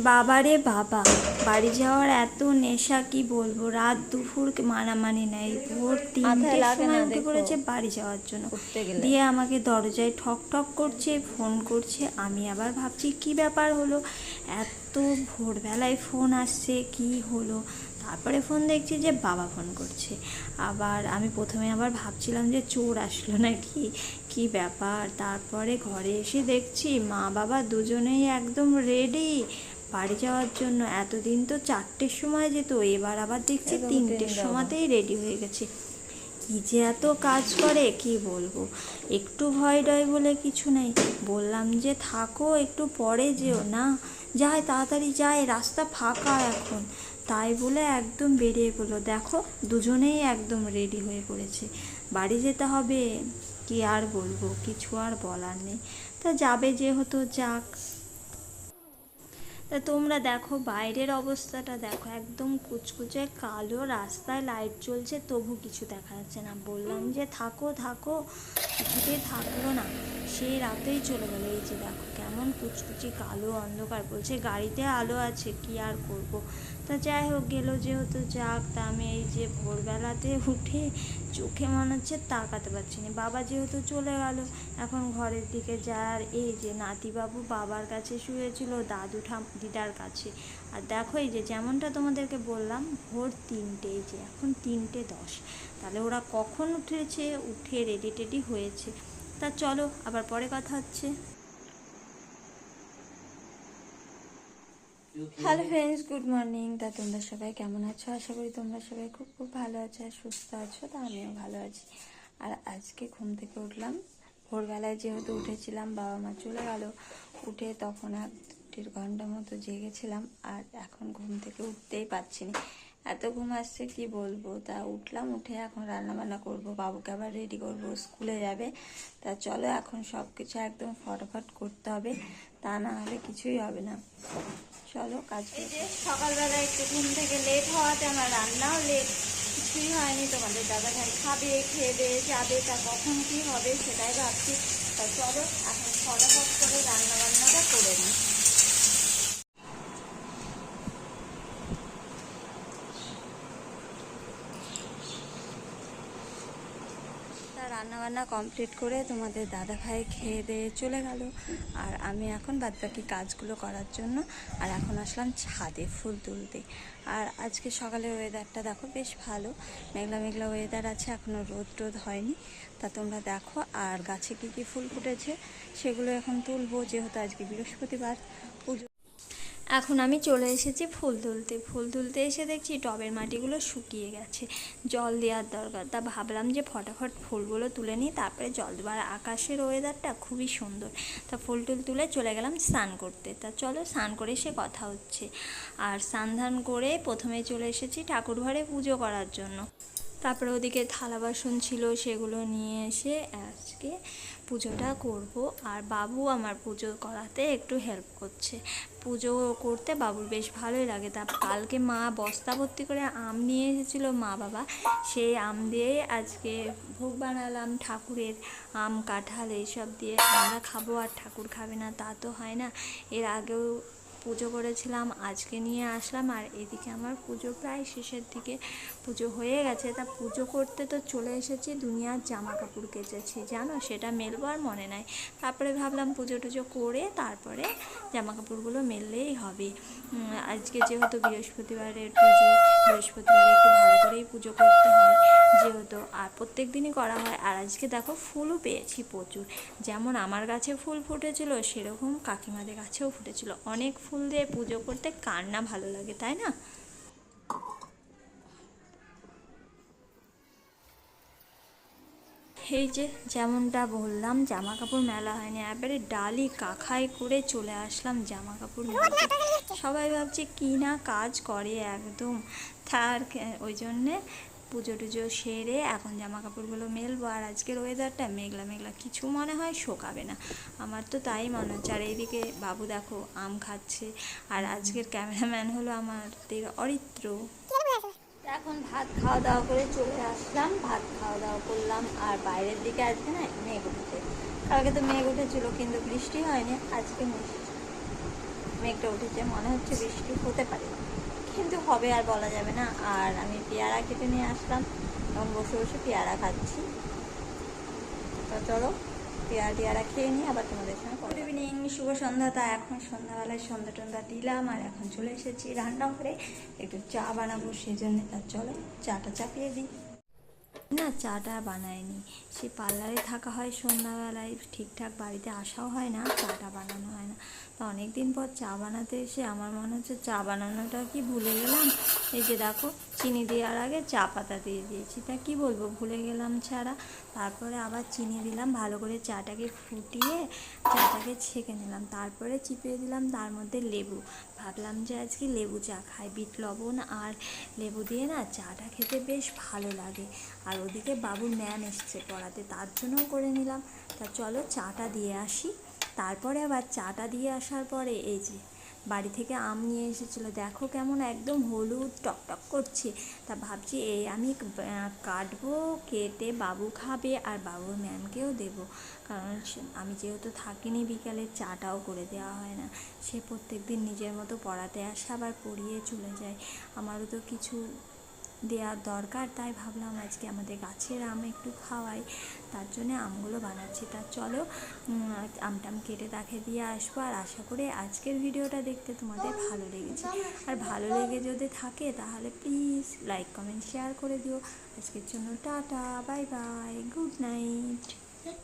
বাবারে বাবা বাড়ি যাওয়ার এত নেশা কি বলব? রাত দুপুর মানামানি নেই ভোর তিনটে সময় উঠে পড়েছে বাড়ি যাওয়ার জন্য। দিয়ে আমাকে দরজায় ঠক ঠক করছে ফোন করছে আমি আবার ভাবছি কি ব্যাপার হলো? এত ভোরবেলায় ফোন আসছে কি হলো? তারপরে ফোন দেখছি যে বাবা ফোন করছে। আবার আমি প্রথমে আবার ভাবছিলাম যে চোর আসলো নাকি? কি ব্যাপার? তারপরে ঘরে এসে দেখছি মা বাবা দুজনেই একদম রেডি বাড়ি যাওয়ার জন্য এতদিন তো চারটের সময় যেত এবার আবার দেখছি তিনটের সময়তেই রেডি হয়ে গেছে। কি যে এত কাজ করে কি বলব? একটু ভয় ডয় বলে কিছু নেই। বললাম যে থাকো একটু পরে যেও। না যায় তাড়াতাড়ি যায় রাস্তা ফাঁকা এখন। তাই বলে একদম বেরিয়ে পড়ল। দেখো দুজনেই একদম রেডি হয়ে পড়েছে। বাড়ি যেতে হবে কি আর বলব? কিছু আর বলার নেই। তা যাবে যেহেতু যাক। তা তোমরা দেখো, বাইরের অবস্থাটা দেখো, একদম কুচকুচে কালো রাস্তায় লাইট জ্বলছে, তবু কিছু দেখা যাচ্ছে না। বললাম যে থাকো থাকো থাকল না। সেই রাতেই চলে গেলো। এই যে দেখো কেমন কুচকুচি কালো অন্ধকার বলছে, গাড়িতে আলো আছে, কি আর করব? তা যাই হোক, গেলো যেহেতু যাক, তা আমি এই যে ভোরবেলাতে উঠে চোখে মনে হচ্ছে তাকাতে পারছি না। বাবা যেহেতু চলে গেল, এখন ঘরের দিকে যার এই যে নাতিবাবু বাবার কাছে শুয়েছিল, দাদু ঠাম, দিদার কাছে। আর দেখো এই যে যেমনটা তোমাদেরকে বললাম, ভোর তিনটে যে এখন তিনটে দশ। তাহলে ওরা কখন উঠেছে? উঠে রেডি টেডি হয়েছে। তা চলো আবার পরে কথা হচ্ছে। হ্যালো ফ্রেন্ডস গুড মর্নিং তা তোমরা সবাই কেমন আছো? আশা করি তোমরা সবাই খুব খুব ভালো আছো আর সুস্থ আছো তা আমিও ভালো আছি। আর আজকে ঘুম থেকে উঠলাম। ভোরবেলায় যেহেতু উঠেছিলাম বাবা মা চলে গেল উঠে তখন এক দেড় ঘণ্টা মতো জেগেছিলাম আর এখন ঘুম থেকে উঠতেই পারছি না। এত ঘুম আসছে, কি বলব? তা উঠলাম, উঠে এখন রান্না বান্না করব। বাবুকে আবার রেডি করব, স্কুলে যাবে। তা চলো এখন সব কিছু একদম ফটাফট করতে হবে। তা না হলে কিছুই হবে না। চলো কাজ এই যে সকালবেলা একটু ঘুম থেকে লেট হওয়াতে আমার রান্নাও লেট কিছুই হয়নি। তোমাদের দাদা ভাই খাবে খেয়ে যাবে, তা কখন কি হবে সেটাই ভাবছি। তা চলো এখন ফটাফট করে রান্না বান্নাটা করে নিই তা রান্নাবান্না কমপ্লিট করে তোমাদের দাদা ভাই খেয়ে দিয়ে চলে গেল। আর আমি এখন বাদবাকি কাজগুলো করার জন্য আর এখন আসলাম ছাদে ফুল তুলতে। আর আজকে সকালের ওয়েদারটা দেখো বেশ ভালো। মেঘলা মেঘলা ওয়েদার আছে এখনও রোদ টোদ হয়নি। তা তোমরা দেখো, আর গাছে কী কী ফুল ফুটেছে সেগুলো এখন তুলবো, যেহেতু আজকে বৃহস্পতিবার। এখন আমি চলে এসেছি ফুল তুলতে। ফুল তুলতে এসে দেখছি টবের মাটিগুলো শুকিয়ে গেছে। জল দেওয়ার দরকার। তা ভাবলাম যে ফটাফট ফুলগুলো তুলে নিই। তারপরে জল দেবো আর আকাশের ওয়েদারটা খুবই সুন্দর। তা ফুল টুল তুলে চলে গেলাম স্নান করতে। তা চলো স্নান করে সে কথা হচ্ছে। আর স্নান ধান করে প্রথমে চলে এসেছি ঠাকুর ঘরে পুজো করার জন্য। তারপরে ওদিকে থালা বাসন ছিল সেগুলো নিয়ে এসে আজকে পুজোটা করব আর বাবু আমার পুজো করাতে একটু হেল্প করছে। পুজো করতে বাবুর বেশ ভালোই লাগে। তা কালকে মা বস্তা ভর্তি করে আম নিয়ে এসেছিল মা বাবা। সেই আম দিয়েই আজকে ভোগ বানালাম, ঠাকুরের আম, কাঁঠাল এইসব দিয়ে আমরা খাব। আর ঠাকুর খাবে না তা তো হয় না। এর আগেও পুজো করেছিলাম, আজকে নিয়ে আসলাম, আর এদিকে আমার পুজো প্রায় শেষের দিকে পুজো হয়ে গেছে। তা পুজো করতে তো চলে এসেছি, দুনিয়ার জামা কাপড় কেচেছি, জানো? সেটা মেলবো আর মনে নাই। তারপরে ভাবলাম পুজো টুজো করে তারপরে জামা কাপড়গুলো মেললেই হবে। আজকে যেহেতু বৃহস্পতিবারের পুজো, বৃহস্পতিবারে একটু ভালো করেই পুজো করতে হয়। যেহেতু আর প্রত্যেক দিনই করা হয়। আর আজকে দেখো ফুলও পেয়েছি প্রচুর। যেমন আমার গাছে ফুল ফুটেছিল সেরকম কাকিমাদের গাছেও ফুটেছিল। অনেক ফুল দিয়ে পুজো করতে কার না ভালো লাগে তাই না? এই যে যেমনটা বললাম জামা কাপড় মেলা হয়নি। এবারে ডালি কাখাই করে চলে আসলাম জামা কাপড় মেলাতে সবাই ভাবছে কি না কাজ করে একদম। তার ওই জন্যে পুজো টুজো সেরে এখন জামা কাপড়গুলো মেলবো। আর আজকের ওয়েদারটা মেঘলা মেঘলা। কিছু মনে হয় শোকাবে না। আমার তো তাই মনে হচ্ছে। আর এইদিকে বাবু দেখো, আম খাচ্ছে। আর আজকের ক্যামেরাম্যান হলো আমাদের অরিত্র। এখন ভাত খাওয়া দাওয়া করে চলে আসলাম। ভাত খাওয়া দাওয়া করলাম। আর বাইরের দিকে আজকে না মেঘ উঠেছে। কালকে তো মেঘ উঠেছিল, কিন্তু বৃষ্টি হয়নি। আজকে মেঘটা উঠেছে। মনে হচ্ছে বৃষ্টি হতে পারে। কিন্তু হবে আর বলা যাবে না। আর আমি পেয়ারা কেটে নিয়ে আসলাম। এবং বসে বসে পেয়ারা খাচ্ছি। তো চলো, পেয়ারা টিয়ারা খেয়ে নিয়ে আবার তোমাদের সঙ্গে গুড ইভিনিং শুভ সন্ধ্যা। তা এখন সন্ধ্যাবেলায় সন্ধ্যা টন্ধা দিলাম আর এখন চলে এসেছি রান্নাঘরে। একটু চা বানাবো সেই জন্য তার চলো, চাটা চাপিয়ে দিই। না, চাটা বানায়নি। সে পার্লারে থাকা হয় সন্ধ্যাবেলায়, ঠিকঠাক বাড়িতে আসাও হয় না, চাটা বানানো হয় না। তো অনেক দিন পর চা বানাতে এসে আমার মনে হচ্ছে চা বানানোটা কি ভুলে গেলাম? এই যে দেখো চিনি দেওয়ার আগে চা পাতা দিয়ে দিয়েছি। তা কি বলব, ভুলে গেলাম ছাড়া। তারপরে আবার চিনি দিলাম, ভালো করে চাটাকে ফুটিয়ে চাটাকে ছেঁকে নিলাম। তারপরে চিপিয়ে দিলাম, তার মধ্যে লেবু। ভাবলাম যে আজকে লেবু চা খাই, বিট, লবণ আর লেবু দিয়ে না চাটা খেতে বেশ ভালো লাগে। আর ওদিকে বাবুর ম্যাম এসছে পড়াতে, তার জন্যও করে নিলাম। তা চলো চাটা দিয়ে আসি। তারপরে আবার চাটা দিয়ে আসার পরে এই যে বাড়ি থেকে আম নিয়ে এসেছিল। দেখো কেমন একদম হলুদ টকটক করছে। তা ভাবছি এই আমি কাটবো, কেটে বাবু খাবে আর বাবুর ম্যামকেও দেব। কারণ আমি যেহেতু থাকিনি বিকালে, চাটাও করে দেওয়া হয় না। সে প্রত্যেক দিন নিজের মতো পড়াতে আসে, আবার পড়িয়ে চলে যায়। আমারও তো কিছু দেওয়ার দরকার, তাই ভাবলাম আজকে আমাদের গাছের আম একটু খাওয়াই। তার জন্য আমগুলো বানাচ্ছি। তা চলো আম আমটাম কেটে তাকে দিয়ে আসব। আর আশা করি আজকের ভিডিওটা দেখতে তোমাদের ভালো লেগেছে। আর ভালো লেগে যদি থাকে, তাহলে প্লিজ লাইক, কমেন্ট, শেয়ার করে দিও। আজকের জন্য tata, bye bye, good night.